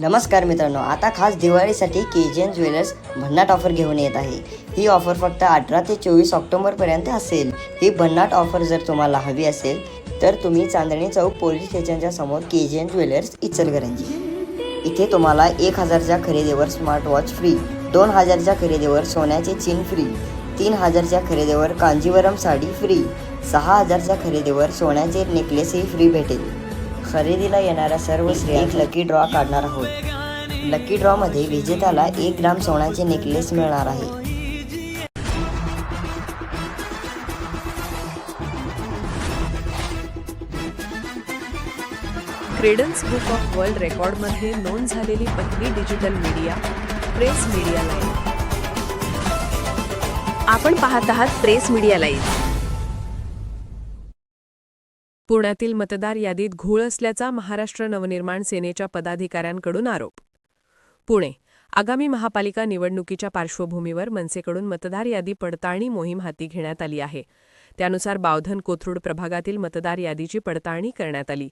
नमस्कार मित्रांनो आता खास दिवाळीसाठी के जी एन ज्वेलर्स भन्नाट ऑफर घेऊन येत आहे. ही ऑफर फक्त अठरा ते चोवीस ऑक्टोबरपर्यंत असेल. ही भन्नाट ऑफर जर तुम्हाला हवी असेल तर तुम्ही चांदणी चौक पोलीस स्टेशनच्या समोर K G N jewellers Ichalkaranji. इथे तुम्हाला एक हजारच्या खरेदीवर स्मार्ट वॉच फ्री दोन हजारच्या खरेदीवर सोन्याचे चीन फ्री तीन हजारच्या खरेदीवर कांजीवरम साडी फ्री सहा हजारच्या खरेदीवर सोन्याचे नेकलेसही फ्री भेटेल. खरेदीला येणाऱ्या सर्व स्त्रिया एक लकी ड्रॉ काढणार आहोत. लकी ड्रॉमध्ये विजेत्याला एक ग्राम सोन्याचे नेकलेस मिळणार आहे. क्रेडन्स बुक ऑफ वर्ल्ड रेकॉर्डमध्ये नोंद झालेली पहिली digital media press media live आपण पाहत आहात प्रेस मीडिया लाईव्ह पुण्यातील मतदार यादीत घोळ असल्याचा महाराष्ट्र नवनिर्माण सेनेच्या पदाधिकाऱ्यांकडून आरोप. पुणे आगामी महापालिका निवडणुकीच्या पार्श्वभूमीवर मनसेकडून मतदार यादी पडताळणी मोहीम हाती घेण्यात आली आहे. त्यानुसार बावधन कोथरूड प्रभागातील मतदार यादीची पडताळणी करण्यात आली.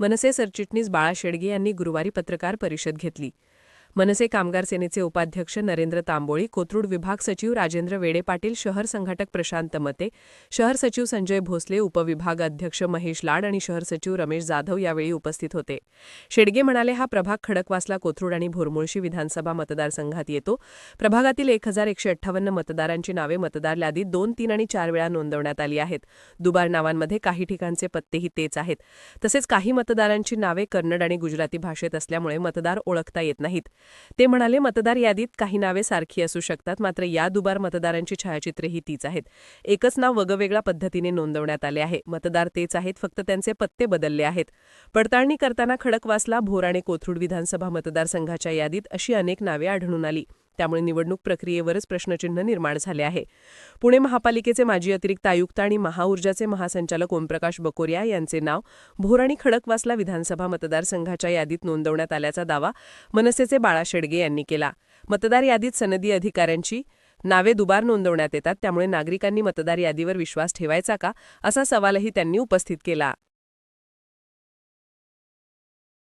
मनसे सरचिटणीस बाळा शेडगे यांनी गुरुवारी पत्रकार परिषद घेतली. मनसे कामगार सेनेचे उपाध्यक्ष नरेंद्र तांबोळी कोथरूड विभाग सचिव राजेंद्र वेडे पाटील शहर संघटक प्रशांत मते शहर सचिव संजय भोसले उपविभाग अध्यक्ष महेश लाड आणि शहर सचिव रमेश जाधव यावेळी उपस्थित होते. शेडगे म्हणाले हा प्रभाग खडकवासला कोथरूड आणि भोरमुळशी विधानसभा मतदारसंघात येतो. प्रभागातील एक हजार एकशे अठ्ठावन्न मतदारांची नावे मतदार यादीत दोन तीन आणि चार वेळा नोंदवण्यात आली आहेत. दुबार नावांमध्ये काही ठिकाणचे पत्तेही तेच आहेत. तसेच काही मतदारांची नावे कन्नड आणि गुजराती भाषेत असल्यामुळे मतदार ओळखता येत नाहीत. ते म्हणाले मतदार यादीत काही नावे सारखी असू शकतात मात्र या दुबार मतदारांची छायाचित्रे ही तीच आहेत. एकच नाव वगवेगळ्या पद्धतीने नोंदवण्यात आले आहे. मतदार तेच आहेत फक्त त्यांचे पत्ते बदलले आहेत. पडताळणी करताना खडकवासला भोर आणि कोथरूड विधानसभा मतदारसंघाच्या यादीत अशी अनेक नावे आढळून आली. त्यामुळे निवडणूक प्रक्रियेवरच प्रश्नचिन्ह निर्माण झाले आहे. पुणे महापालिकेचे माजी अतिरिक्त आयुक्त आणि महाऊर्जाचे महासंचालक ओमप्रकाश बकोरिया यांचे नाव भोर आणि खडकवासला विधानसभा मतदारसंघाच्या यादीत नोंदवण्यात आल्याचा दावा मनसेचे बाळा शेडगे यांनी केला. मतदार यादीत सनदी अधिकाऱ्यांची नावे दुबार नोंदवण्यात येतात त्यामुळे नागरिकांनी मतदार यादीवर विश्वास ठेवायचा का? असा सवालही त्यांनी उपस्थित केला.